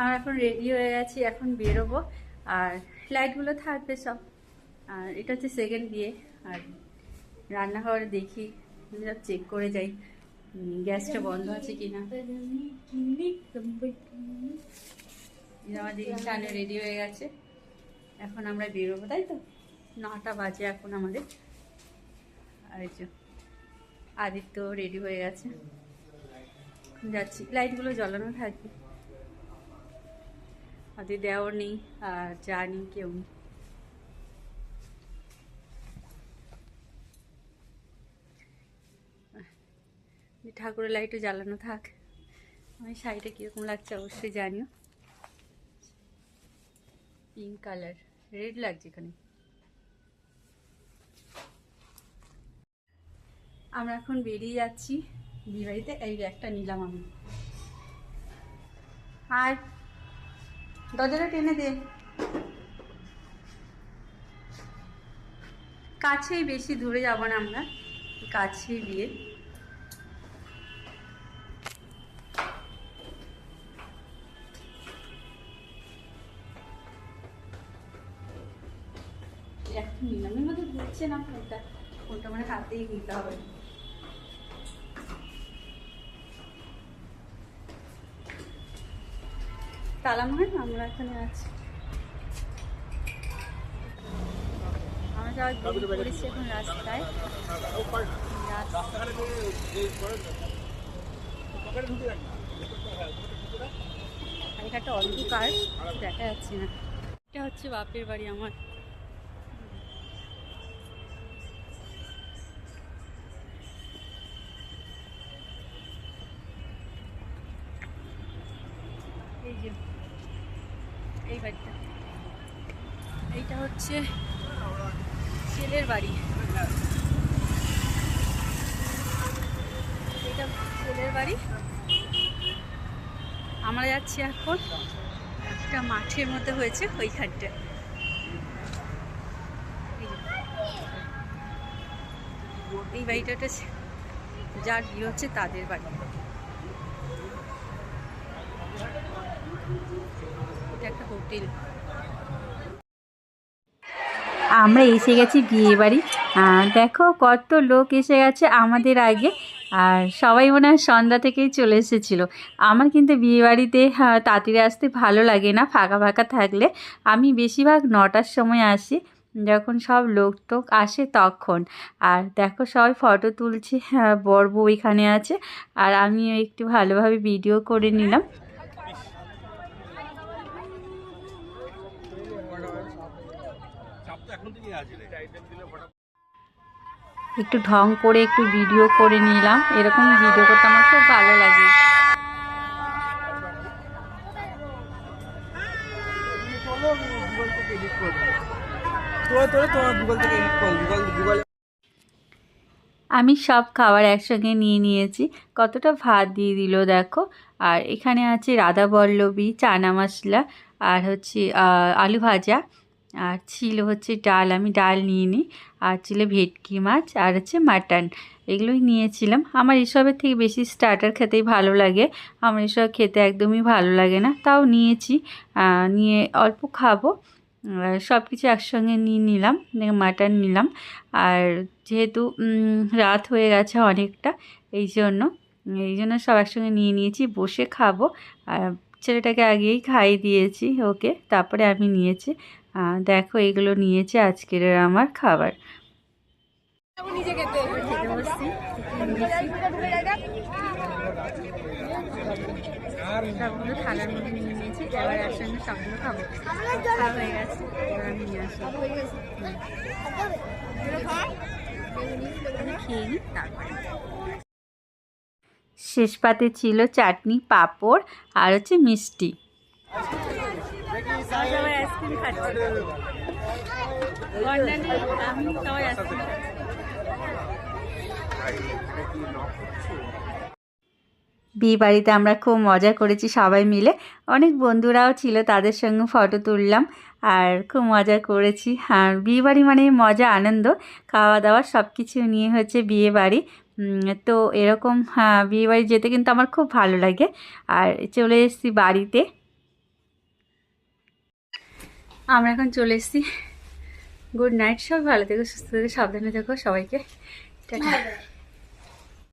আমরা এখন রেডি হয়ে গেছি, এখন বেরোবো। আর লাইটগুলো থাকবে সব। আর এটা হচ্ছে সেকেন্ড বিয়ে। আর রান্নাঘরে দেখি, সব চেক করে যাই গ্যাসটা বন্ধ আছে কি কিনা আমাদের ইনসানে রেডি হয়ে গেছে। এখন আমরা বেরোবো, তাই তো? নটা বাজে এখন আমাদের। আর আদিত্য রেডি হয়ে গেছে। যাচ্ছি। লাইটগুলো জ্বালানো থাকবে। আদি দেওয়ার নেই, আর যা নেই কেউ নেই। ঠাকুরের লাইটও জ্বালানো থাক। আমি শাড়িটা কীরকম লাগছে অবশ্যই জানিও। পিঙ্ক কালার রেড লাগছে এখানে। আমরা এখন বেরিয়ে যাচ্ছি। বিবাহিতে এই একটা নিলাম আমি। আর দরজাটা টেনে দে। কাছেই বেশি দূরে যাব না আমরা, কাছেই বিয়ে। এখন নিলাম এর মধ্যে ঘুরছে না ফোনটা? ফোনটা মানে হাতেই নিতে হবে। তালা না আমরা এখানে আছি। আমরা যাওয়ার বেরিয়ে এখন রাস্তায়। রাস্তা- এখানটা অন্ধকার দেখা যাচ্ছে না। এটা হচ্ছে বাপের বাড়ি আমার। এই বাড়িটা। এইটা হচ্ছে ছেলের বাড়ি। এটা ছেলের বাড়ি। আমরা যাচ্ছি এখন একটা মাঠের মধ্যে হয়েছে ওইখানটা। এই বাড়িটা যার বিয়ে হচ্ছে তাদের বাড়ি। আমরা এসে গেছি বিয়ে বাড়ি। দেখো কত লোক এসে গেছে আমাদের আগে। আর সবাই মনে হয় সন্ধ্যা থেকেই চলে এসেছিল। আমার কিন্তু বিয়েবাড়িতে হ্যাঁ, তাড়াতাড়ি আসতে ভালো লাগে না ফাঁকা ফাঁকা থাকলে। আমি বেশিরভাগ নটার সময় আসি যখন সব লোক টোক আসে তখন। আর দেখো সবাই ফটো তুলছে হ্যাঁ বর বউ এখানে আছে। আর আমিও একটু ভালোভাবে ভিডিও করে নিলাম। একটু ঢং করে একটু ভিডিও করে নিলাম। এরকম ভিডিও করতে আমার খুব ভালো লাগে। আমি সব খাবার একসঙ্গে নিয়ে নিয়েছি। কতটা ভাত দিয়ে দিল দেখো। আর এখানে আছে রাধা বল্লভী চানা মশলা আর হচ্ছে আহ, আলু ভাজা। আর ছিল হচ্ছে ডাল, আমি ডাল নিয়ে নিই। আর ছিল ভেটকি মাছ আর হচ্ছে মাটন, এগুলোই নিয়েছিলাম। আমার এসবের থেকে বেশি স্টার্টার খেতেই ভালো লাগে। আমার এসব খেতে একদমই ভালো লাগে না, তাও নিয়েছি। নিয়ে অল্প খাব। সব কিছু একসঙ্গে নিয়ে নিলাম মাটন নিলাম। আর যেহেতু রাত হয়ে গেছে অনেকটা, এই জন্য এই জন্য সব একসঙ্গে নিয়ে নিয়েছি, বসে খাব। আর ছেলেটাকে আগেই খাইয়ে দিয়েছি ওকে, তারপরে আমি নিয়েছি। দেখো এগুলো নিয়েছে আজকের আমার খাবার। শেষ পাতে ছিল চাটনি পাঁপড় আর হচ্ছে মিষ্টি। বিয়ে বাড়িতে আমরা খুব মজা করেছি সবাই মিলে। অনেক বন্ধুরাও ছিল, তাদের সঙ্গে ফটো তুললাম আর খুব মজা করেছি। আর বিয়ে বাড়ি মানে মজা, আনন্দ খাওয়া দাওয়া সব কিছু নিয়ে হচ্ছে বিয়ে বাড়ি তো এরকম হ্যাঁ বিয়ে বাড়ি যেতে কিন্তু আমার খুব ভালো লাগে। আর চলে এসেছি বাড়িতে। আমরা এখন চলে এসেছি। গুড নাইট সব ভালো থেকো, সুস্থ থেকো, সাবধানে থেকো সবাইকে। টাটা।